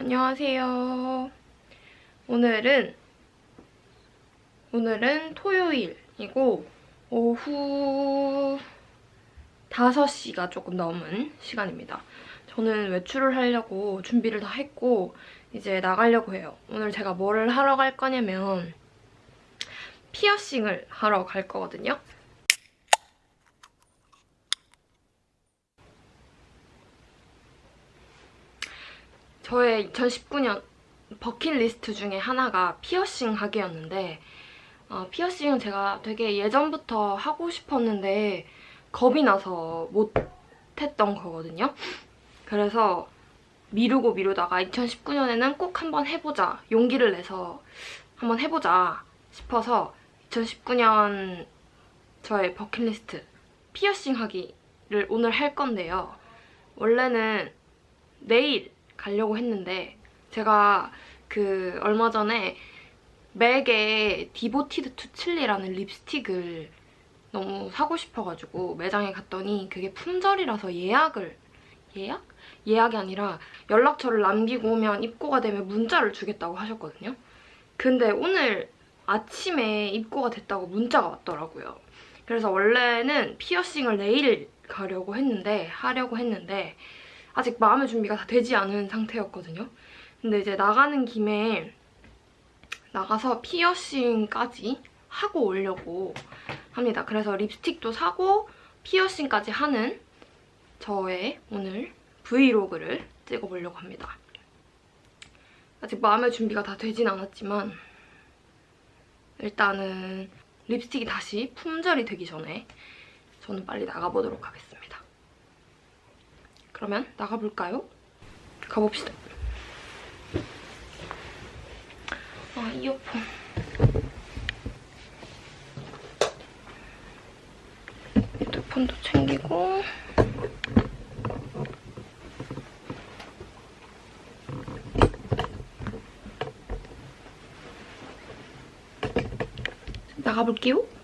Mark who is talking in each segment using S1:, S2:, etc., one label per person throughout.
S1: 안녕하세요. 오늘은 오늘은 토요일이고 오후 5시가 조금 넘은 시간입니다. 저는 외출을 하려고 준비를 다 했고 이제 나가려고 해요. 오늘 제가 뭐를 하러 갈 거냐면 피어싱을 하러 갈 거거든요. 저의 2019년 버킷리스트 중에 하나가 피어싱 하기였는데 어, 피어싱은 제가 되게 예전부터 하고 싶었는데 겁이 나서 못했던 거거든요. 그래서 미루고 미루다가 2019년에는 꼭 한번 해보자 용기를 내서 한번 해보자 싶어서 2019년 저의 버킷리스트 피어싱 하기를 오늘 할 건데요. 원래는 내일 가려고 했는데 제가 그 얼마 전에 맥의 디보티드 투 칠리라는 립스틱을 너무 사고 싶어가지고 매장에 갔더니 그게 품절이라서 예약을 예약? 예약이 아니라 연락처를 남기고 오면 입고가 되면 문자를 주겠다고 하셨거든요. 근데 오늘 아침에 입고가 됐다고 문자가 왔더라고요. 그래서 원래는 피어싱을 내일 가려고 했는데 하려고 했는데 아직 마음의 준비가 다 되지 않은 상태였거든요. 근데 이제 나가는 김에 나가서 피어싱까지 하고 오려고 합니다. 그래서 립스틱도 사고 피어싱까지 하는 저의 오늘 브이로그를 찍어보려고 합니다. 아직 마음의 준비가 다 되진 않았지만 일단은 립스틱이 다시 품절이 되기 전에 저는 빨리 나가보도록 하겠습니다. 그러면 나가볼까요? 가봅시다. 아, 이어폰. 핸드폰도 챙기고. 나가볼게요.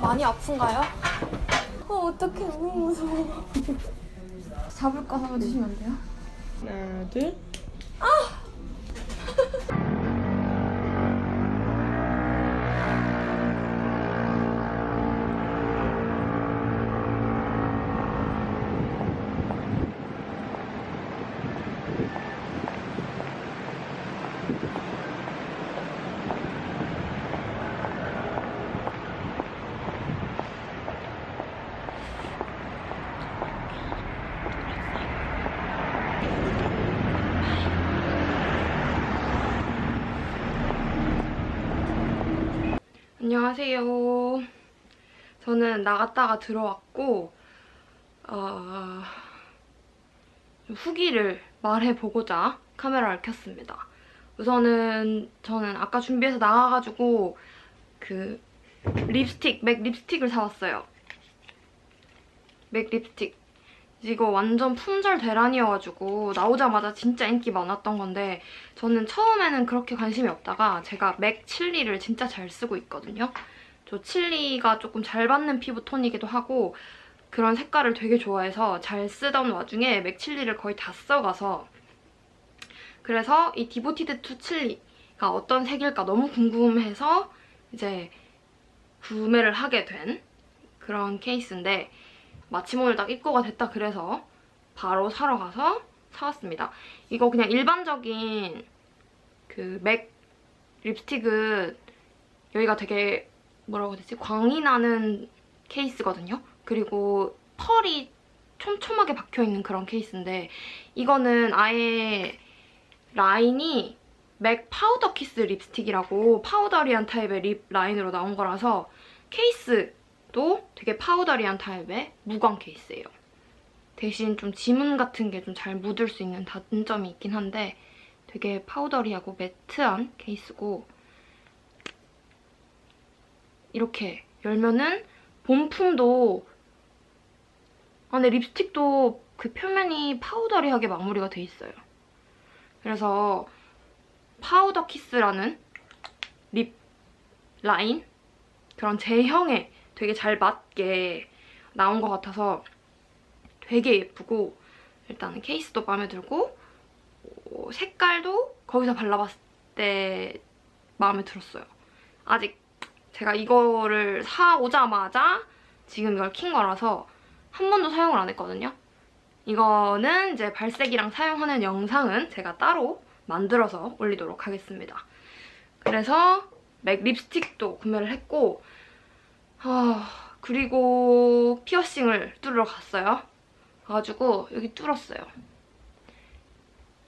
S1: 많이 아픈가요? 어, 어떡해. 너무 무서워. 잡을 거 잡아주시면 안 돼요?
S2: 하나, 둘.
S1: 안녕하세요. 저는 나갔다가 들어왔고, 어, 후기를 말해보고자 카메라를 켰습니다. 우선은 저는 아까 준비해서 나가가지고 그 립스틱, 맥 립스틱을 사왔어요. 맥 립스틱. 이거 완전 품절 대란이어가지고 나오자마자 진짜 인기 많았던 건데 저는 처음에는 그렇게 관심이 없다가 제가 맥 칠리를 진짜 잘 쓰고 있거든요. 저 칠리가 조금 잘 받는 피부 톤이기도 하고 그런 색깔을 되게 좋아해서 잘 쓰던 와중에 맥 칠리를 거의 다 써가서 그래서 이 디보티드 투 칠리가 어떤 색일까 너무 궁금해서 이제 구매를 하게 된 그런 케이스인데 마침 오늘 딱 입고가 됐다 그래서 바로 사러 가서 사왔습니다. 이거 그냥 일반적인 그 맥 립스틱은 여기가 되게 뭐라고 해야 되지? 광이 나는 케이스거든요. 그리고 펄이 촘촘하게 박혀있는 그런 케이스인데 이거는 아예 라인이 맥 파우더 키스 립스틱이라고 파우더리한 타입의 립 라인으로 나온 거라서 케이스 도 되게 파우더리한 타입의 무광 케이스예요. 대신 좀 지문 같은 게 좀 잘 묻을 수 있는 단점이 있긴 한데 되게 파우더리하고 매트한 케이스고 이렇게 열면은 본품도 안에 립스틱도 그 표면이 파우더리하게 마무리가 돼 있어요. 그래서 파우더 키스라는 립 라인 그런 제형에 되게 잘 맞게 나온 것 같아서 되게 예쁘고 일단은 케이스도 마음에 들고 어, 색깔도 거기서 발라봤을 때 마음에 들었어요. 아직 제가 이거를 사오자마자 지금 이걸 킨 거라서 한 번도 사용을 안 했거든요. 이거는 이제 발색이랑 사용하는 영상은 제가 따로 만들어서 올리도록 하겠습니다. 그래서 맥 립스틱도 구매를 했고 아, 그리고 피어싱을 뚫으러 갔어요. 가가지고 여기 뚫었어요.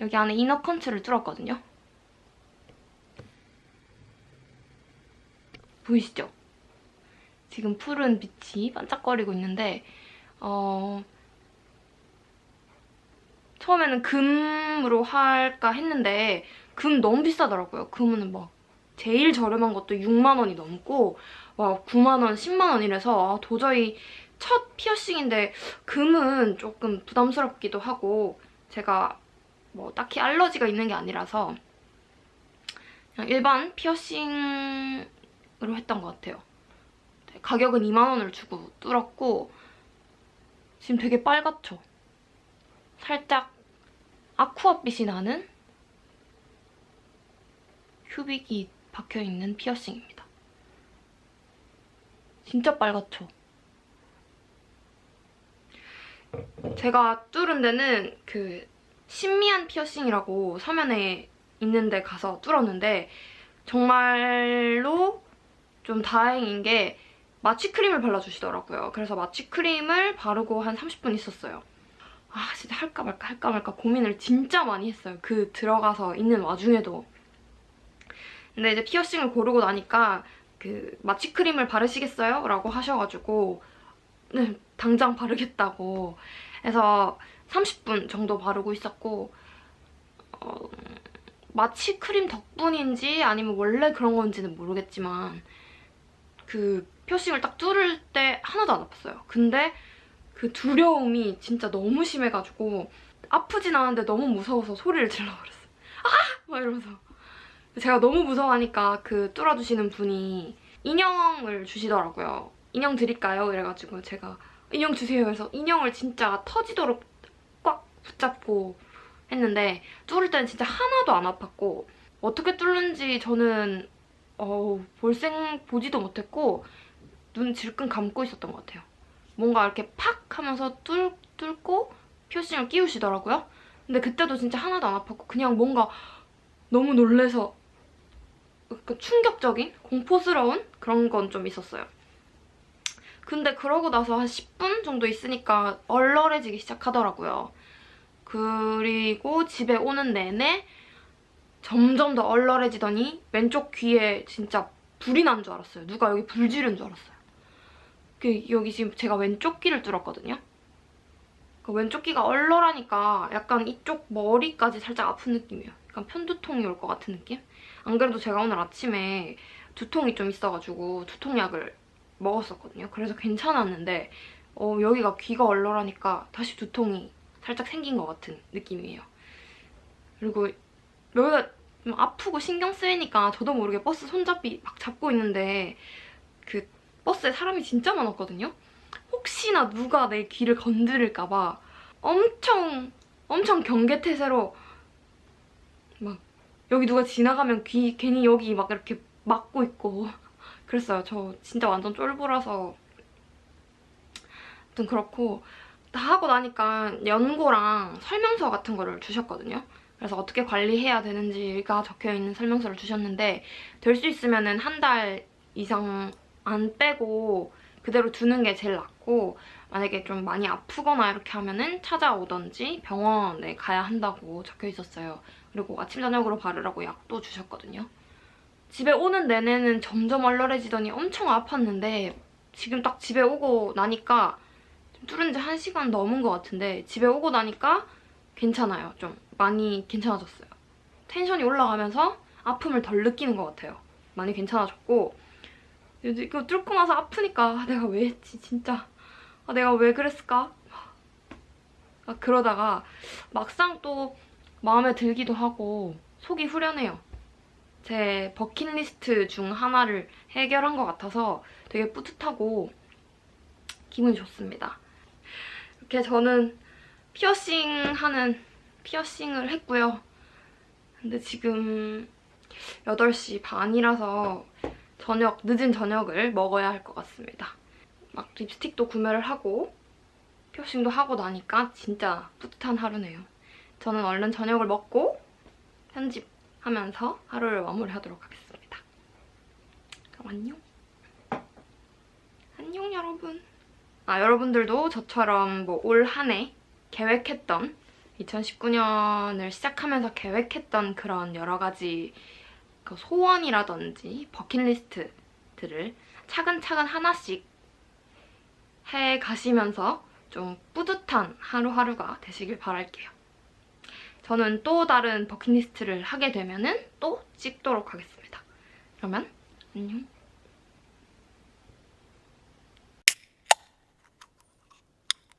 S1: 여기 안에 이너 컨트를 뚫었거든요. 보이시죠? 지금 푸른 빛이 반짝거리고 있는데 어... 처음에는 금으로 할까 했는데 금 너무 비싸더라고요. 금은 막 제일 저렴한 것도 6만 원이 넘고 와 9만 원, 10만 원 이래서 아, 도저히 첫 피어싱인데 금은 조금 부담스럽기도 하고 제가 뭐 딱히 알러지가 있는 게 아니라서 그냥 일반 피어싱으로 했던 것 같아요. 네, 가격은 2만 원을 주고 뚫었고 지금 되게 빨갛죠? 살짝 아쿠아빛이 나는 휴빅이 박혀있는 피어싱입니다. 진짜 빨갛죠? 제가 뚫은 데는 그 신미한 피어싱이라고 서면에 있는데 가서 뚫었는데 정말로 좀 다행인 게 마취크림을 발라주시더라고요. 그래서 마취크림을 바르고 한 30분 있었어요. 아 진짜 할까 말까 할까 말까 고민을 진짜 많이 했어요. 그 들어가서 있는 와중에도. 근데 이제 피어싱을 고르고 나니까 그 마취크림을 바르시겠어요? 라고 하셔가지고 네, 당장 바르겠다고 해서 30분 정도 바르고 있었고 어, 마취크림 덕분인지 아니면 원래 그런 건지는 모르겠지만 그 피어싱을 딱 뚫을 때 하나도 안 아팠어요. 근데 그 두려움이 진짜 너무 심해가지고 아프진 않은데 너무 무서워서 소리를 질러버렸어요. 아! 막 이러면서. 제가 너무 무서워하니까 그 뚫어주시는 분이 인형을 주시더라고요. 인형 드릴까요? 이래가지고 제가 인형 주세요 해서 인형을 진짜 터지도록 꽉 붙잡고 했는데 뚫을 때는 진짜 하나도 안 아팠고 어떻게 뚫는지 저는 어우 볼생 보지도 못했고 눈 질끈 감고 있었던 것 같아요. 뭔가 이렇게 팍 하면서 뚫, 뚫고 피어싱을 끼우시더라고요. 근데 그때도 진짜 하나도 안 아팠고 그냥 뭔가 너무 놀래서 약간 충격적인 공포스러운 그런 건 좀 있었어요. 근데 그러고 나서 한 10분 정도 있으니까 얼얼해지기 시작하더라고요. 그리고 집에 오는 내내 점점 더 얼얼해지더니 왼쪽 귀에 진짜 불이 난 줄 알았어요. 누가 여기 불 지른 줄 알았어요. 그 여기 지금 제가 왼쪽 귀를 뚫었거든요. 그 왼쪽 귀가 얼얼하니까 약간 이쪽 머리까지 살짝 아픈 느낌이에요. 약간 편두통이 올 것 같은 느낌? 안 그래도 제가 오늘 아침에 두통이 좀 있어가지고 두통약을 먹었었거든요. 그래서 괜찮았는데 어, 여기가 귀가 얼얼하니까 다시 두통이 살짝 생긴 것 같은 느낌이에요. 그리고 여기가 좀 아프고 신경 쓰이니까 저도 모르게 버스 손잡이 막 잡고 있는데 그 버스에 사람이 진짜 많았거든요. 혹시나 누가 내 귀를 건드릴까 봐 엄청 엄청 경계태세로 막 여기 누가 지나가면 귀 괜히 여기 막 이렇게 막고 있고 그랬어요. 저 진짜 완전 쫄보라서 아무튼 그렇고 다 하고 나니까 연고랑 설명서 같은 거를 주셨거든요. 그래서 어떻게 관리해야 되는지가 적혀있는 설명서를 주셨는데 될 수 있으면 한 달 이상 안 빼고 그대로 두는 게 제일 낫고 만약에 좀 많이 아프거나 이렇게 하면은 찾아오던지 병원에 가야 한다고 적혀 있었어요. 그리고 아침 저녁으로 바르라고 약도 주셨거든요. 집에 오는 내내는 점점 얼얼해지더니 엄청 아팠는데 지금 딱 집에 오고 나니까 좀 뚫은 지 1시간 넘은 것 같은데 집에 오고 나니까 괜찮아요. 좀 많이 괜찮아졌어요. 텐션이 올라가면서 아픔을 덜 느끼는 것 같아요. 많이 괜찮아졌고 이거 뚫고 나서 아프니까 아, 내가 왜 했지 진짜 아, 내가 왜 그랬을까? 아, 그러다가 막상 또 마음에 들기도 하고 속이 후련해요. 제 버킷리스트 중 하나를 해결한 것 같아서 되게 뿌듯하고 기분이 좋습니다. 이렇게 저는 피어싱 하는 피어싱을 했고요. 근데 지금 8시 반이라서 저녁, 늦은 저녁을 먹어야 할 것 같습니다. 막 립스틱도 구매를 하고 피어싱도 하고 나니까 진짜 뿌듯한 하루네요. 저는 얼른 저녁을 먹고 편집하면서 하루를 마무리하도록 하겠습니다. 그럼 안녕. 안녕 여러분. 아 여러분들도 저처럼 뭐 올 한 해 계획했던 2019년을 시작하면서 계획했던 그런 여러 가지 그 소원이라든지 버킷리스트들을 차근차근 하나씩 해 가시면서 좀 뿌듯한 하루하루가 되시길 바랄게요. 저는 또 다른 버킷리스트를 하게 되면 은 또 찍도록 하겠습니다. 그러면 안녕.